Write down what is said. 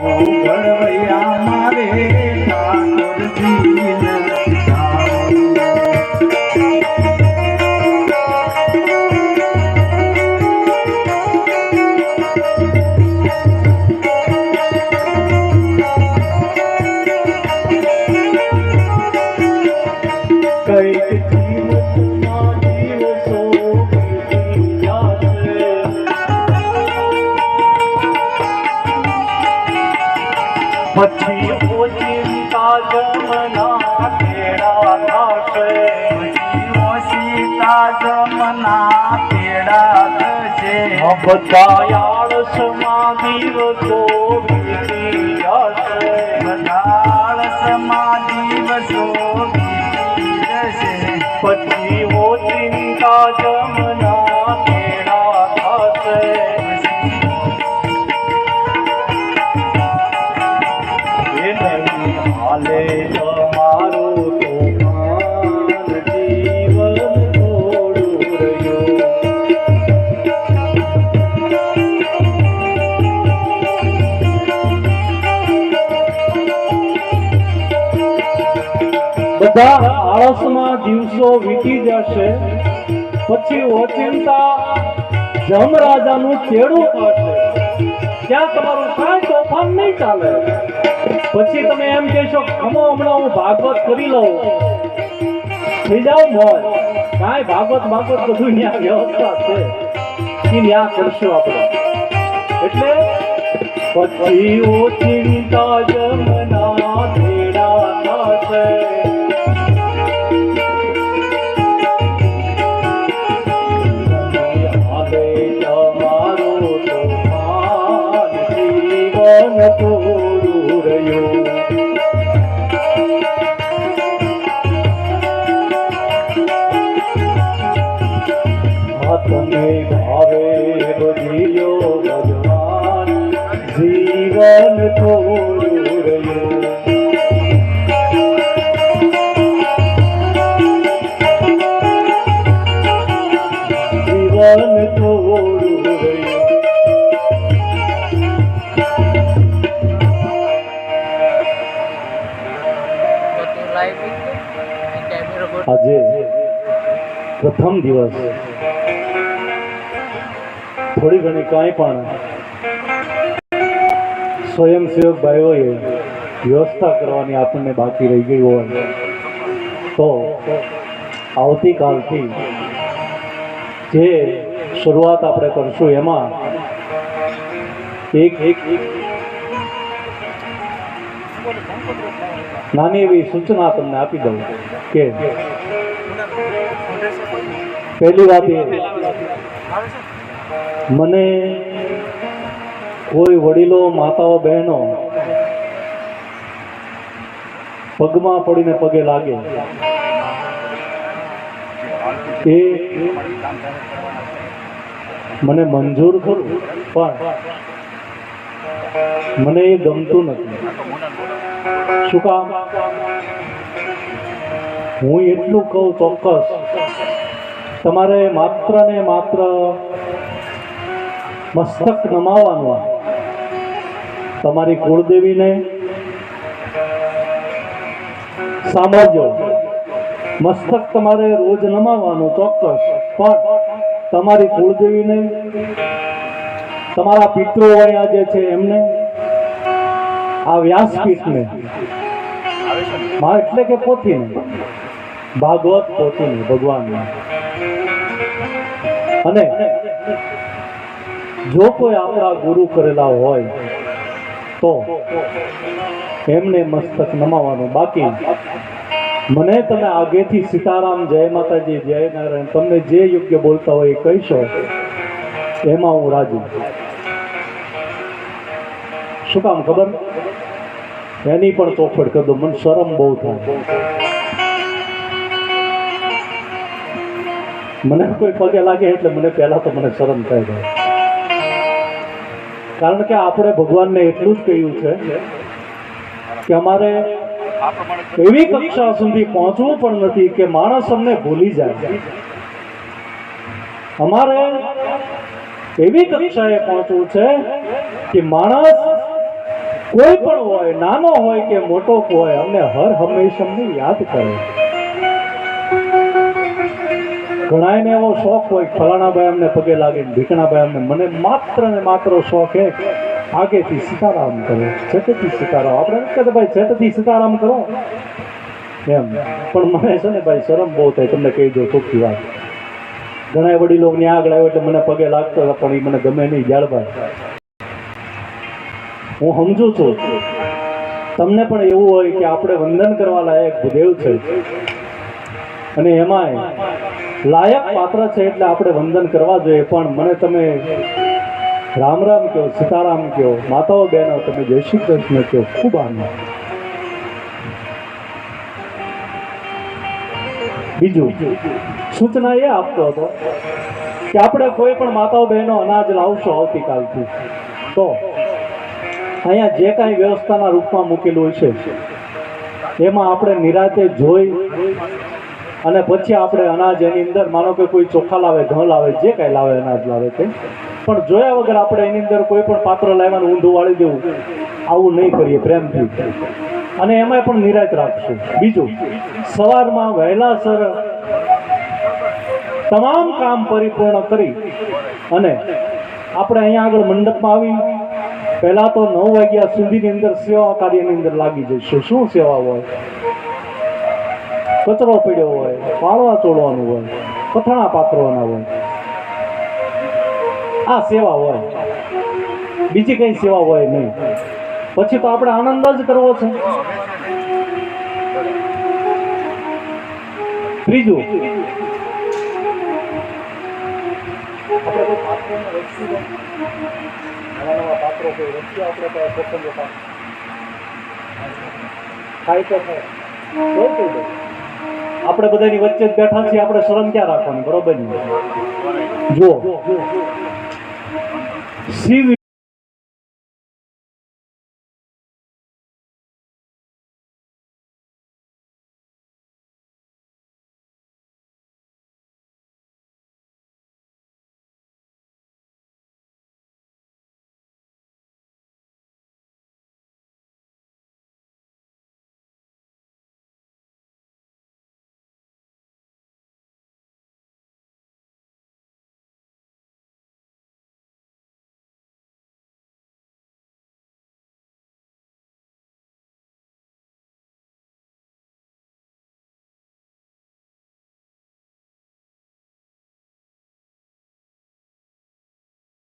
哎。પછી ઓચિંતા જમના તેડા થશે. ઓચિંતા જમના તેડા થશે. બધા આળસમાં દિવસો બધા આળસમાં દિવસો વીતી જશે પછી ઓચિંતા જમરાજાનું ચેડું પડશે. તમારું તોફાન નહીં ચાલે. પછી તમે એમ કહેશો, ખમો, હમણાં હું ભાગવત કરી લઉં. થઈ જાઓ મોજ. કાંઈ ભાગવત ભાગવત બધું ત્યાં વ્યવસ્થા છે. એ ત્યાં કરશું આપણે. એટલે પછી ચિંતા જમના જીવન થોડું રહ્યું હાથને ભાવે ભજીયો ભગવાન જીવન થોડું આજે પ્રથમ દિવસ થોડી ઘણી કાંઈ પણ સ્વયંસેવક ભાઈઓએ વ્યવસ્થા કરવાની આપણને બાકી રહી ગઈ હોય તો આવતીકાલથી જે શરૂઆત આપણે કરશું એમાં એક એક નાની એવી સૂચના તમને આપી દઉં કે પહેલી વાત એ, મને કોઈ વડીલો, માતાઓ, બહેનો પગમાં પડીને પગે લાગે. એ મને મંજૂર ખરું, પણ મને એ ગમતું નથી. શું કામ? હું એટલું કહું ચોક્કસ. તમારે માત્ર ને માત્ર મસ્તક નમાવાનું તમારી કુળદેવીને સાંભળજો. મસ્તક તમારે રોજ નમાવાનું ચોક્કસ. પણ તમારી કુળદેવીને તમારા પિતૃ વયા જે છે એમને આ વ્યાસપીઠને. માં એટલે કે પોથીને. ભાગવત પોથીને, ભગવાનને. અને જો કોઈ આપણા ગુરુ કરેલા હોય, તો એમને મસ્તક નમાવાનું બાકી. મને તમે આગેથી સીતારામ, જય માતાજી, જય નારાયણ, તમને જે યોગ્ય બોલતા હોય એ કહીશો, એમાં હું રાજી. શું કામ ખબર? એની પણ ચોખવટ કરી દો, મને શરમ બહુ થાય. મને કોઈ પગે લાગે એટલે મને પહેલા તો મને શરમ થાય જાય કારણ કે આપણે ભગવાનને એટલું જ કહ્યું છે કે અમારે એવી કક્ષા સુધી પહોંચવું પણ નથી કે માણસ અમને ભૂલી જાય. અમારે એવી કક્ષાએ પહોંચવું છે કે માણસ કોઈ પણ હોય, નાનો હોય કે મોટો હોય, અમને હર હંમેશા અમને યાદ કરે ઘણાયને એવો શોખ હોય ફલાણા ફલાણાભાઈ અમને પગે લાગે ઢીકણાભાઈ અમને, મને માત્ર ને માત્ર શોખ હે આગેથી સીતારામ કરો ઝટથી સીતારામ. આપણે નથી કહેતા ભાઈ ઝટથી સીતારામ કરો. એમ. પણ મને છે ને ભાઈ, શરમ બહુ થાય, તમને કહી દો ચોખ્ખી વાત. ઘણા વડીલો આગળ આવ્યો એટલે મને પગે લાગતો હતા, પણ એ મને ગમે નહીં જાળભાઈ હું સમજુ છું. તમને પણ એવું હોય કે આપણે વંદન કરવા લાયક ભૂદેવ છે. અને એમાંય લાયક પાત્ર છે એટલે આપણે વંદન કરવા જોઈએ. પણ મને તમે રામ રામ કહો, સીતારામ કહો, માતાઓ બહેનો, તમે જય શ્રી કૃષ્ણ કહો. ખૂબ આનંદ. બીજું, સૂચના એ આપતો હતો કે આપણે કોઈ પણ માતાઓ બહેનો અનાજ લાવશો આવતીકાલથી. તો અહીંયા જે કાંઈ વ્યવસ્થાના રૂપમાં મૂકેલું છે, એમાં આપણે નિરાતે જોઈ અને પછી આપણે અનાજ એની અંદર, માનો કે કોઈ ચોખા લાવે, ઘઉં લાવે, જે કાંઈ લાવે, અનાજ લાવે તે પણ જોયા વગર આપણે એની અંદર કોઈ પણ પાત્ર લાવવાનું ઊંધું વાળી દેવું, આવું નહીં કરીએ પ્રેમથી. અને એમાં પણ નિરાત રાખશું. બીજું, સવારમાં વહેલાસર તમામ કામ પરિપૂર્ણ કરી અને આપણે અહીંયા આગળ મંડપમાં આવી પહેલા તો નવ વાગ્યા સુધીની અંદર સેવા કાર્યની અંદર લાગી જઈશું શું સેવા હોય? કચરો પડ્યો હોય, પાળવા ચોળવાનું હોય, પથાણા પાથરવાના હોય. આ સેવા હોય. બીજી કઈ સેવા હોય નહીં. પછી તો આપણે આનંદ જ કરવો છે. ત્રીજું. આપણે નવા નવા પાત્રો કોઈ રચીએ આપણે પ્રસંગો પાત્ર. થાય તો થાય. આપણે બધાની વચ્ચે જ બેઠા છીએ આપણે શરમ ક્યાં રાખવાની? બરોબર ને? જુઓ. શિવ